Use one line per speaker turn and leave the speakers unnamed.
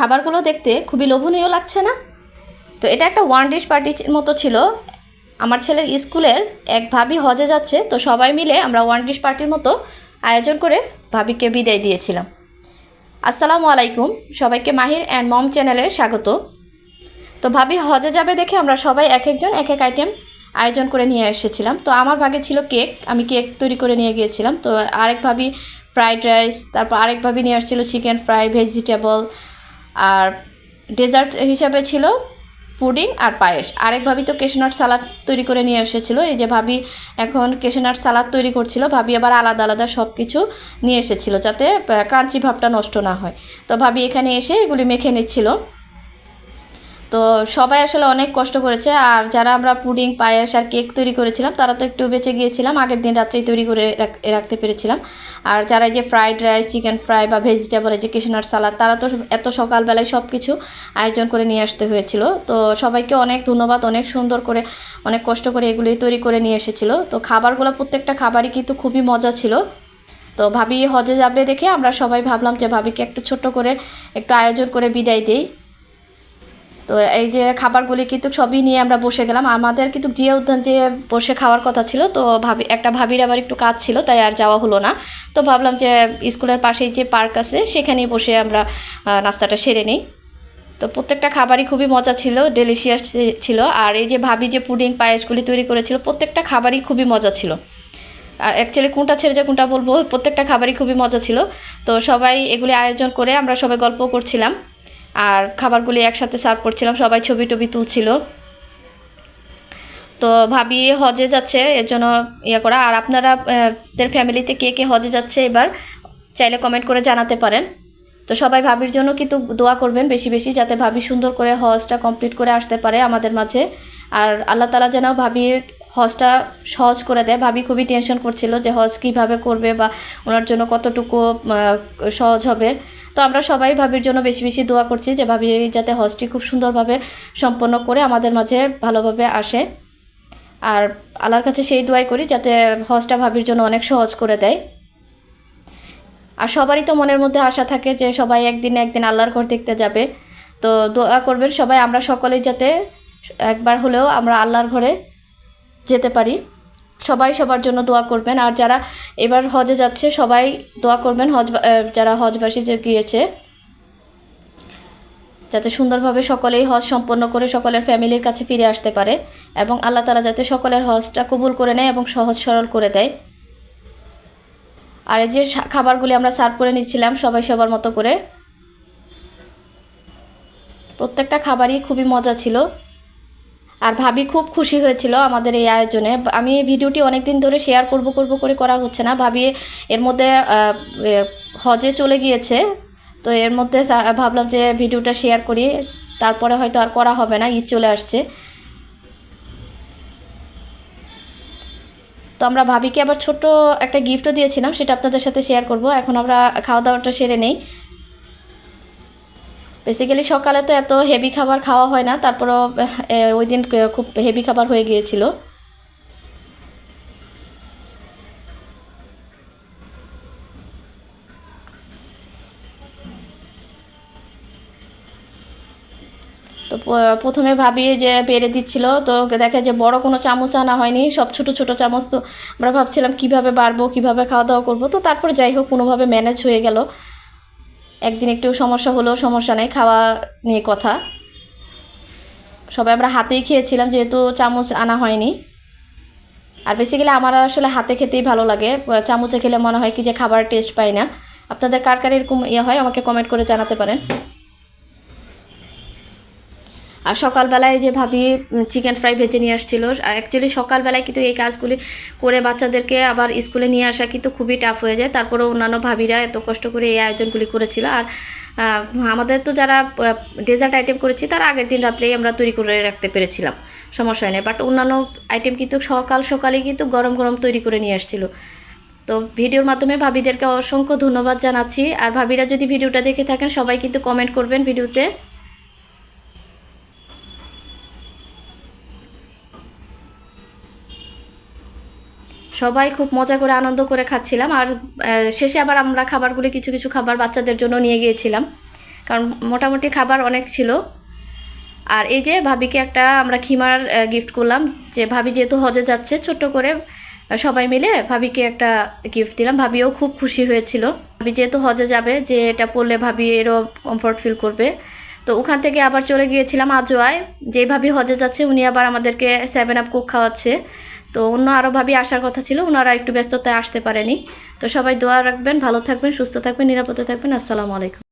খাবারগুলো দেখতে খুবই লোভনীয় লাগছে না? তো এটা একটা ওয়ান ডিশ পার্টির মতো ছিল। আমার ছেলের স্কুলের এক ভাবি হজে যাচ্ছে, তো সবাই মিলে আমরা ওয়ান ডিশ পার্টির মতো আয়োজন করে ভাবিকে বিদায় দিয়েছিলাম। আসসালামু আলাইকুম, সবাইকে মাহির অ্যান্ড মম চ্যানেলে স্বাগত। তো ভাবি হজে যাবে দেখে আমরা সবাই এক একজন, এক এক আইটেম আয়োজন করে নিয়ে এসেছিলাম। তো আমার ভাগে ছিল কেক, আমি কেক তৈরি করে নিয়ে গিয়েছিলাম। তো আরেক ভাবি ফ্রাইড রাইস তারপর আরেক ভাবি নিয়ে আসছিল চিকেন ফ্রাই ভেজিটেবল আর ডেজার্ট হিসাবে ছিল পুডিং আর পায়েস। আরেক ভাবি তো কেশনাট সালাদ তৈরি করে নিয়ে এসেছিল। এই যে ভাবি এখন কেশনাট সালাদ তৈরি করছিল, ভাবি আবার আলাদা আলাদা সব কিছু নিয়ে এসেছিল যাতে ক্রাঞ্চি ভাবটা নষ্ট না হয়। তো ভাবি এখানে এসে এগুলি মেখে নিচ্ছিল। তো সবাই আসলে অনেক কষ্ট করেছে। আর যারা আমরা পুডিং, পায়েস আর কেক তৈরি করেছিলাম, তারা তো একটু বেঁচে গিয়েছিলাম। আগের দিন রাত্রেই তৈরি করে রাখতে পেরেছিলাম। আর যারা এই যে ফ্রাইড রাইস চিকেন ফ্রাই বা ভেজিটেবল এডুকেশনার সালাদ তারা তো এত সকালবেলায় সব কিছু আয়োজন করে নিয়ে আসতে হয়েছিল। তো সবাইকে অনেক ধন্যবাদ, অনেক সুন্দর করে, অনেক কষ্ট করে এগুলি তৈরি করে নিয়ে এসেছিল। তো খাবারগুলো প্রত্যেকটা খাবারই কিন্তু খুবই মজা ছিল। তো ভাবি হজে যাবে দেখে আমরা সবাই ভাবলাম যে ভাবিকে একটু ছোট করে একটু আয়োজন করে বিদায় দিই। তো এই যে খাবারগুলি কিন্তু সবই নিয়ে আমরা বসে গেলাম। আমাদের কিন্তু জিয়া উদ্যান যে বসে খাওয়ার কথা ছিল, তো ভাবি, একটা ভাবির আবার একটু কাজ ছিল, তাই আর যাওয়া হলো না। তো ভাবলাম যে স্কুলের পাশেই যে পার্ক আছে, সেখানেই বসে আমরা নাস্তাটা সেরে নিই। তো প্রত্যেকটা খাবারই খুবই মজা ছিল ডেলিশিয়াস ছিল। আর এই যে ভাবি যে পুডিং পায়েসগুলি তৈরি করেছিল, প্রত্যেকটা খাবারই খুবই মজা ছিল। আর অ্যাকচুয়ালি কোনটা ছেড়ে যে কোনটা বলব, প্রত্যেকটা খাবারই খুবই মজা ছিল। তো সবাই এগুলি আয়োজন করে আমরা সবাই গল্প করছিলাম। আর খাবারগুলি একসাথে সার্ভ করছিলাম, সবাই ছবি টবি তুলছিল। তো ভাবি হজে যাচ্ছে, এর জন্য ইয়ে করা। আর আপনারা ফ্যামিলিতে কে কে হজে যাচ্ছে এবার চাইলে কমেন্ট করে জানাতে পারেন। তো সবাই ভাবির জন্য কিন্তু দোয়া করবেন বেশি বেশি, যাতে ভাবি সুন্দর করে হজটা কমপ্লিট করে আসতে পারে আমাদের মাঝে। আর আল্লাহ তালা যেন ভাবির হজটা সহজ করে দেয়। ভাবি খুবই টেনশন করছিল যে হজ কীভাবে করবে বা ওনার জন্য কতটুকু সহজ হবে। তো আমরা সবাই ভাবির জন্য বেশি বেশি দোয়া করছি যে ভাবি যাতে হজটি খুব সুন্দরভাবে সম্পন্ন করে আমাদের মাঝে ভালোভাবে আসে। আর আল্লাহর কাছে সেই দোয়াই করি যাতে হজটা ভাবির জন্য অনেক সহজ করে দেয়। আর সবারই তো মনের মধ্যে আশা থাকে যে সবাই একদিন একদিন আল্লাহর ঘর দেখতে যাবে। তো দোয়া করবেন সবাই, আমরা সকলেই যাতে একবার হলেও আমরা আল্লাহর ঘরে যেতে পারি। সবাই সবার জন্য দোয়া করবেন। আর যারা এবার হজে যাচ্ছে, সবাই দোয়া করবেন হজ যারা হজবাসী যে গিয়েছে, যাতে সুন্দরভাবে সকলেই হজ সম্পন্ন করে সকলের ফ্যামিলির কাছে ফিরে আসতে পারে এবং আল্লাহ তালা যাতে সকলের হজটা কবুল করে নেয় এবং সহজ সরল করে দেয়। আর এই যে খাবারগুলি আমরা সার্ভ করে নিচ্ছিলাম সবাই সবার মতো করে। প্রত্যেকটা খাবারই খুবই মজা ছিল। আর ভাবি খুব খুশি হয়েছিল আমাদের এই আয়োজনে। আমি ভিডিওটি অনেক দিন ধরে শেয়ার করব করব, করে করা হচ্ছে না। ভাবি এর মধ্যে হজে চলে গিয়েছে। তো এর মধ্যে ভাবলাম যে ভিডিওটা শেয়ার করি। তারপরে হয়তো আর করা হবে না, ঈদ চলে আসছে। তো আমরা ভাবিকে আবার ছোট একটা গিফটও দিয়েছিলাম, সেটা আপনাদের সাথে শেয়ার করব। এখন আমরা খাওয়া দাওয়াটা সেরে নেই। বেসিক্যালি সকালে তো এত হেভি খাবার খাওয়া হয় না, তারপরও ওই দিন খুব হেভি খাবার হয়ে গিয়েছিল। তো প্রথমে ভাবি যে বেড়ে দিচ্ছিল, তো দেখে যে বড় কোনো চামচ আনা হয়নি, সব ছোট ছোট চামচ তো আমরা ভাবছিলাম কীভাবে বাড়বো, কীভাবে খাওয়া দাওয়া করব, তো তারপর যাই হোক কোনোভাবে ম্যানেজ হয়ে গেল। একদিন একটু সমস্যা হলেও সমস্যা নেই, খাওয়া নিয়ে কথা। সবাই আমরা হাতেই খেয়েছিলাম, যেহেতু চামচ আনা হয়নি। আর বেসিক্যালি আমার আসলে হাতে খেতেই ভালো লাগে। চামচে খেলে মনে হয় কি যে খাবার টেস্ট পাই না। আপনাদের কার কার এরকম ইয়ে হয়, আমাকে কমেন্ট করে জানাতে পারেন। আর সকালবেলায় যে ভাবি চিকেন ফ্রাই ভেজে নিয়ে আসছিল অ্যাকচুয়ালি সকালবেলায় কিন্তু এই কাজগুলি করে বাচ্চাদেরকে আবার স্কুলে নিয়ে আসা কিন্তু খুবই টাফ হয়ে যায়। তারপরে অন্যান্য ভাবিরা এত কষ্ট করে এই আয়োজনগুলি করেছিল। আর আমাদের তো যারা ডেজার্ট আইটেম করেছি, তার আগের দিন রাত্রেই আমরা তৈরি করে রাখতে পেরেছিলাম। সমস্যা হয় না বাট অন্যান্য আইটেম কিন্তু সকাল সকালে কিন্তু গরম গরম তৈরি করে নিয়ে আসছিল। তো ভিডিওর মাধ্যমে ভাবিদেরকে অসংখ্য ধন্যবাদ জানাচ্ছি। আর ভাবিরা যদি ভিডিওটা দেখে থাকেন, সবাই কিন্তু কমেন্ট করবেন ভিডিওতে। সবাই খুব মজা করে, আনন্দ করে খাচ্ছিলাম। আর শেষে আবার আমরা খাবারগুলি, কিছু কিছু খাবার বাচ্চাদের জন্য নিয়ে গিয়েছিলাম। কারণ মোটামুটি খাবার অনেক ছিল। আর এই যে ভাবিকে একটা আমরা খিমার গিফট করলাম। যে ভাবি যেহেতু হজে যাচ্ছে, ছোট্ট করে সবাই মিলে ভাবিকে একটা গিফট দিলাম। ভাবিও খুব খুশি হয়েছিল। ভাবি যেহেতু হজে যাবে, যে এটা পরলে ভাবি এরও কমফর্ট ফিল করবে। তো ওখান থেকে আবার চলে গিয়েছিলাম আজোয়ায় যে ভাবি হজে যাচ্ছে, উনি আবার আমাদেরকে সেভেন আপ কুক খাওয়াচ্ছে। তো অন্য আরও ভাবি আসার কথা ছিল ওনারা একটু ব্যস্ততায় আসতে পারেনি। তো সবাই দোয়া রাখবেন, ভালো থাকবেন, সুস্থ থাকবেন, নিরাপদে থাকবেন, আসসালামু আলাইকুম।